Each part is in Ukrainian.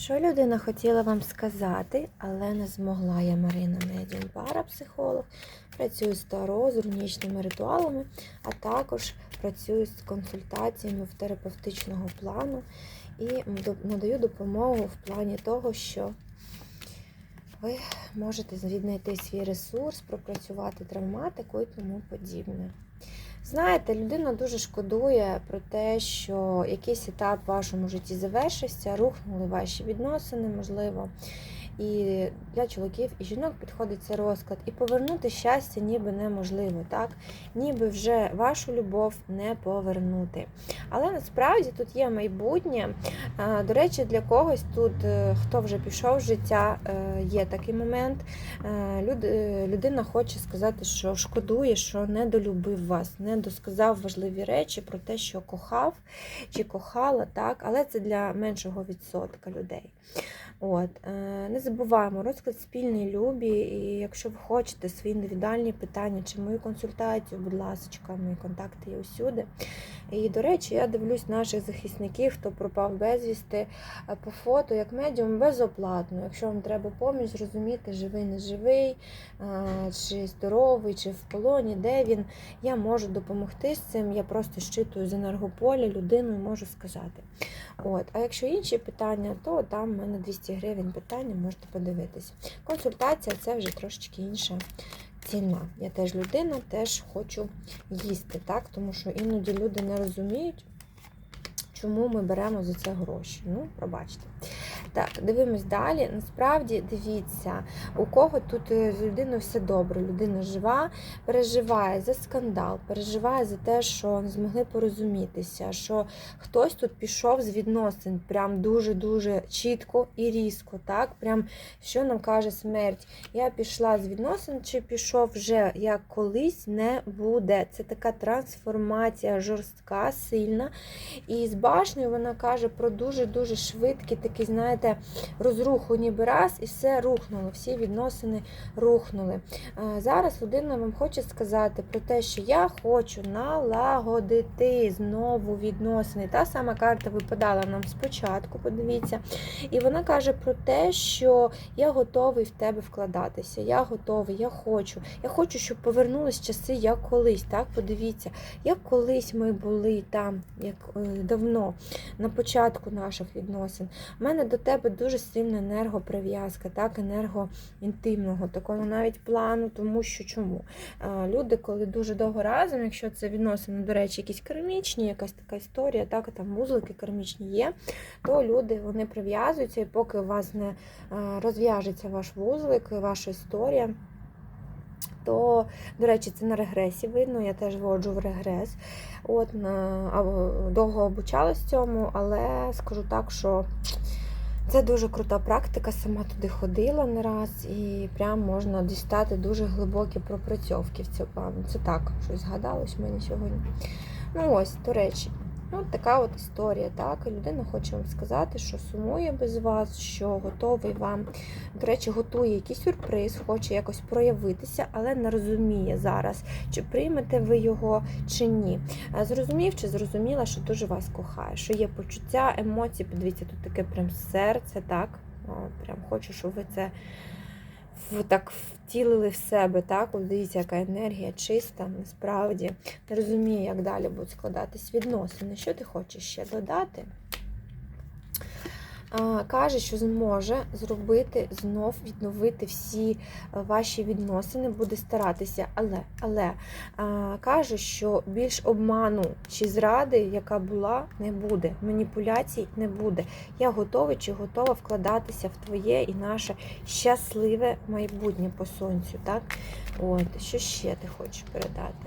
Що людина хотіла вам сказати, але не змогла. Я Марина Медіум, парапсихолог. Працюю з таро, з рунічними ритуалами, а також працюю з консультаціями в терапевтичного плану і надаю допомогу в плані того, що ви можете віднайти свій ресурс, пропрацювати травматику і тому подібне. Знаєте, людина дуже шкодує про те, що якийсь етап в вашому житті завершився, рухнули ваші відносини, можливо. І для чоловіків і жінок підходить цей розклад. І повернути щастя ніби неможливо, так? Ніби вже вашу любов не повернути. Але насправді тут є майбутнє. До речі, для когось тут, е, хто вже пішов з життя, е, є такий момент. Е, люд- Людина хоче сказати, що шкодує, що не долюбив вас, не досказав важливі речі про те, що кохав чи кохала, так, але це для меншого відсотка людей. От, не забуваємо розклад спільний любі, і якщо ви хочете свої індивідуальні питання чи мою консультацію, будь ласка, мої контакти є усюди. І, до речі, я дивлюсь наших захисників, хто пропав безвісти е, по фото, як медіум безоплатно. Якщо вам треба поміч, зрозуміти, живий, не живий, е, чи здоровий, чи в полоні, де він, я можу допомогти з цим. Я просто щитую з енергополя людину і можу сказати. От. А якщо інші питання, то там в мене 200 гривень питання, можете подивитися. Консультація це вже трошечки інша ціна. Я теж людина, теж хочу їсти, так? тому що іноді люди не розуміють, чому ми беремо за це гроші. Ну, пробачте. Так, дивимось далі. Насправді, дивіться, у кого тут е, з людиною все добре, людина жива, переживає за скандал, переживає за те, що не змогли порозумітися, що хтось тут пішов з відносин прям дуже-дуже чітко і різко. так, прям Що нам каже смерть? Я пішла з відносин, чи пішов вже як колись не буде. Це така трансформація жорстка, сильна. І з башнею вона каже про дуже-дуже швидкий такий, знаєте, розруху ніби раз, і все рухнуло, всі відносини рухнули. Е, Зараз людина вам хоче сказати про те, що я хочу налагодити знову відносини. Та сама карта випадала нам спочатку, подивіться. І вона каже про те, що я готовий в тебе вкладатися, я готовий, я хочу. Я хочу, щоб повернулись часи, як колись. Так, подивіться, як колись ми були там, як е, давно, на початку наших відносин. У мене до тебе дуже сильна енергоприв'язка, так, енергоінтимного, такого навіть плану, тому що чому? Люди, коли дуже довго разом, якщо це відносини, до речі, якісь кармічні, якась така історія, так, там вузлики кармічні є, то люди вони прив'язуються, і поки у вас не розв'яжеться ваш вузлик, ваша історія. То, до речі, це на регресі видно, я теж вводжу в регрес. От, довго обучалась цьому, але скажу так, що це дуже крута практика, сама туди ходила не раз, і прям можна дістати дуже глибокі пропрацьовки в цьому плану. Це так, щось згадалось мені сьогодні. Ну ось, до речі, ну, така от історія. Так, і людина хоче вам сказати, що сумує без вас, що готовий вам, до речі, готує якийсь сюрприз, хоче якось проявитися, але не розуміє зараз, чи приймете ви його, чи ні. Зрозумів чи зрозуміла, що дуже вас кохає, що є почуття, емоції. Подивіться, тут таке прям серце, так? Прям хочу, щоб ви це так втілили в себе, так? От дивіться, яка енергія чиста, насправді. Не розумію, як далі будуть складатись відносини. Що ти хочеш ще додати? Каже, що зможе зробити знов відновити всі е, ваші відносини, буде старатися, але але каже, що більш обману чи зради, яка була, не буде. Маніпуляцій не буде. Я готовий чи готова вкладатися в твоє і наше щасливе майбутнє по сонцю. Так? От, що ще ти хочеш передати?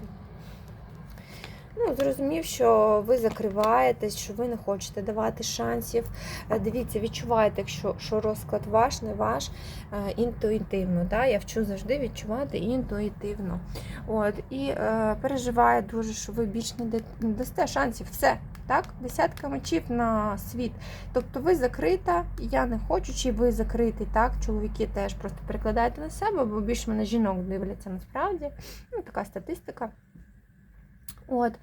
Ну, зрозумів, що ви закриваєтесь, що ви не хочете давати шансів. Е, Дивіться, відчуваєте, якщо що розклад ваш, не ваш, е, інтуїтивно. Да? Я вчу завжди відчувати інтуїтивно. От, І е, переживає дуже, що ви більш не дасте шансів. Все. Так, десятка мечів на світ. Тобто ви закрита, я не хочу, чи ви закритий. Так, чоловіки теж просто перекладайте на себе, бо більше мене жінок дивляться насправді. Ну, така статистика. От.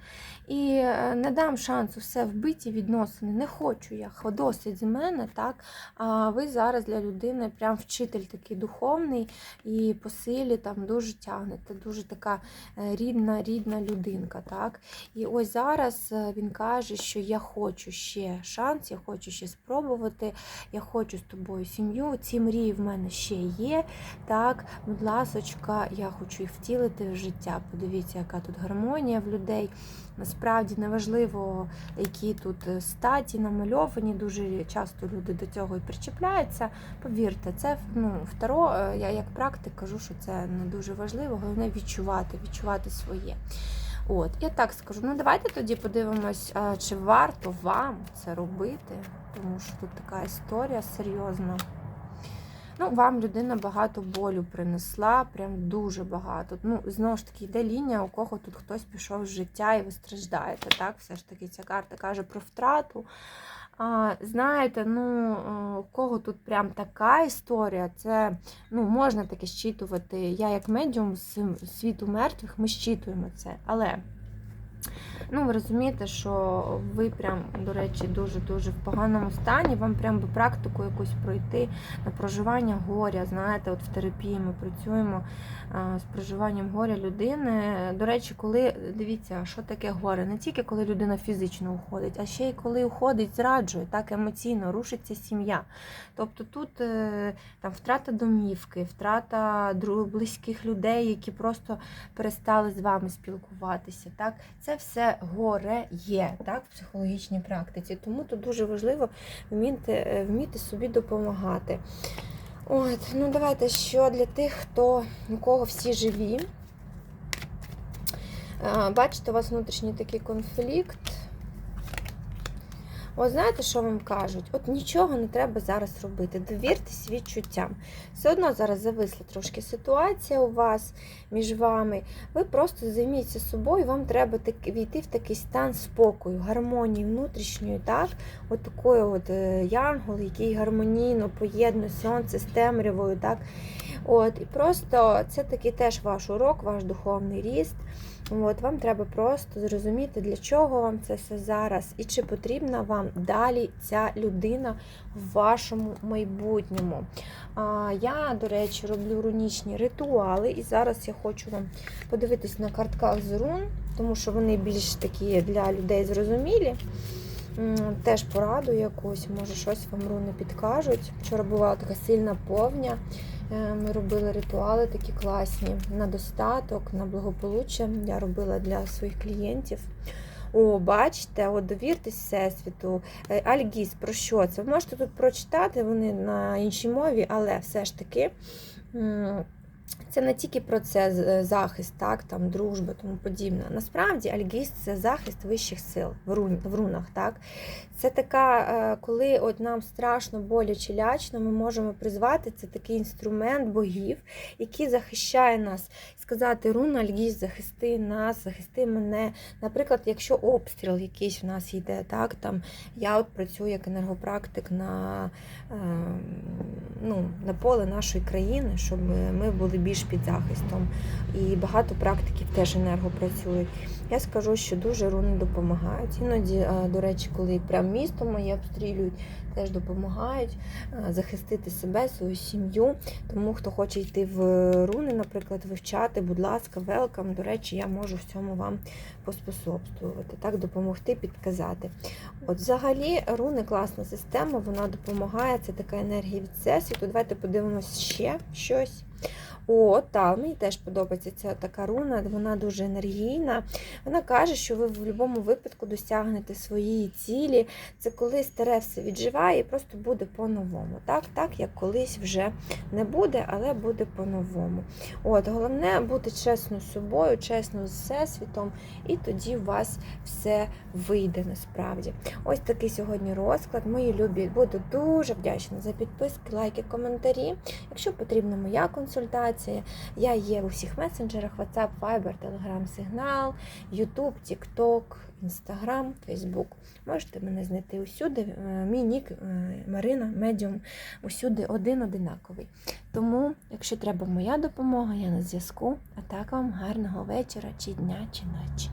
І е, не дам шансу все вбиті відносини. Не хочу я. Досить з мене, так? А ви зараз для людини прям вчитель такий духовний і по силі там дуже тягнете. Дуже така е, рідна, рідна людинка. так? І ось зараз е, він каже, що я хочу ще шанс, я хочу ще спробувати, я хочу з тобою сім'ю. Ці мрії в мене ще є. Так, будь ласочка, я хочу їх втілити в життя. Подивіться, яка тут гармонія в людей. Насправді неважливо, які тут е, статі намальовані. Дуже часто люди до цього і причіпляються. Повірте, це ну, второ, е, я як практик кажу, що це не дуже важливо, головне відчувати, відчувати своє. От, я так скажу. Ну давайте тоді подивимось, чи варто вам це робити, тому що тут така історія серйозна. Ну, вам людина багато болю принесла, прям дуже багато. Ну, знову ж таки, йде лінія, у кого тут хтось пішов з життя і ви страждаєте. Так, все ж таки, ця карта каже про втрату. А, Знаєте, ну у кого тут прям така історія, це ну, можна таке щитувати. Я, як медіум з світу мертвих, ми щитуємо це. Але Ну, ви розумієте, що ви прям, до речі, дуже-дуже в поганому стані. Вам прям би практику якусь пройти на проживання горя. Знаєте, от в терапії ми працюємо з проживанням горя людини. До речі, коли дивіться, що таке горе, не тільки коли людина фізично уходить, а ще й коли уходить, зраджує, так емоційно рушиться сім'я. Тобто тут е, там втрата домівки, втрата близьких людей, які просто перестали з вами спілкуватися. Так, це все горе є так, в психологічній практиці. Тому тут дуже важливо вміти, е, вміти собі допомагати. От, ну давайте що для тих, хто у кого всі живі. Бачите, у вас внутрішній такий конфлікт. От знаєте, що вам кажуть? От нічого не треба зараз робити. Довіртесь відчуттям. Все одно зараз зависла трошки ситуація у вас між вами. Ви просто займіться собою, вам треба війти в такий стан спокою, гармонії внутрішньої, так? От такої от е, янгол, який гармонійно поєднує сонце з темрявою. так? От, І просто це такий теж ваш урок, ваш духовний ріст. От, Вам треба просто зрозуміти, для чого вам це все зараз, і чи потрібна вам далі ця людина в вашому майбутньому. А, Я, до речі, роблю рунічні ритуали, і зараз я хочу вам подивитись на картках з рун, тому що вони більш такі для людей зрозумілі. Теж пораду якусь, може щось вам руни підкажуть. Вчора була така сильна повня. Е, ми робили ритуали такі класні на достаток, на благополуччя. Я робила для своїх клієнтів. О, бачите, от довіртесь Всесвіту. Е, Альгіз, про що це? Ви можете тут прочитати, вони на іншій мові, але все ж таки. Це не тільки про це е, захист, так, там, дружба, тому подібне. Насправді Альгіст це захист вищих сил в рун, в рунах. так. Це така, е, коли от нам страшно, боляче, лячно, ми можемо призвати це такий інструмент богів, який захищає нас. Сказати, руна Альгіст, захисти нас, захисти мене. Наприклад, якщо обстріл якийсь в нас йде, так, там, я от працюю як енергопрактик на, ем, ну, на поле нашої країни, щоб ми були більш під захистом. І багато практиків теж енергопрацюють. Я скажу, що дуже руни допомагають. Іноді, до речі, коли прям місто моє обстрілюють, теж допомагають захистити себе, свою сім'ю. Тому хто хоче йти в руни, наприклад, вивчати, будь ласка, велкам. До речі, я можу в цьому вам поспособствувати, так, допомогти, підказати. От, взагалі, руни класна система, вона допомагає, це така енергія від всесвіту. Давайте подивимось ще щось. О, так, мені теж подобається ця така руна, вона дуже енергійна. Вона каже, що ви в будь-якому випадку досягнете своєї цілі. Це коли старе все відживає і просто буде по-новому. Так, так, як колись вже не буде, але буде по-новому. От, Головне бути чесно з собою, чесно з всесвітом, і тоді у вас все вийде насправді. Ось такий сьогодні розклад. Мої любі, буду дуже вдячна за підписки, лайки, коментарі. Якщо потрібна моя консультація, інформація. Я є у всіх месенджерах: WhatsApp, Viber, Telegram, Signal, YouTube, TikTok, Instagram, Facebook. Можете мене знайти усюди. Е, мій нік е, Марина, медіум, усюди один одинаковий. Тому, якщо треба моя допомога, я на зв'язку. А так вам гарного вечора, чи дня, чи ночі.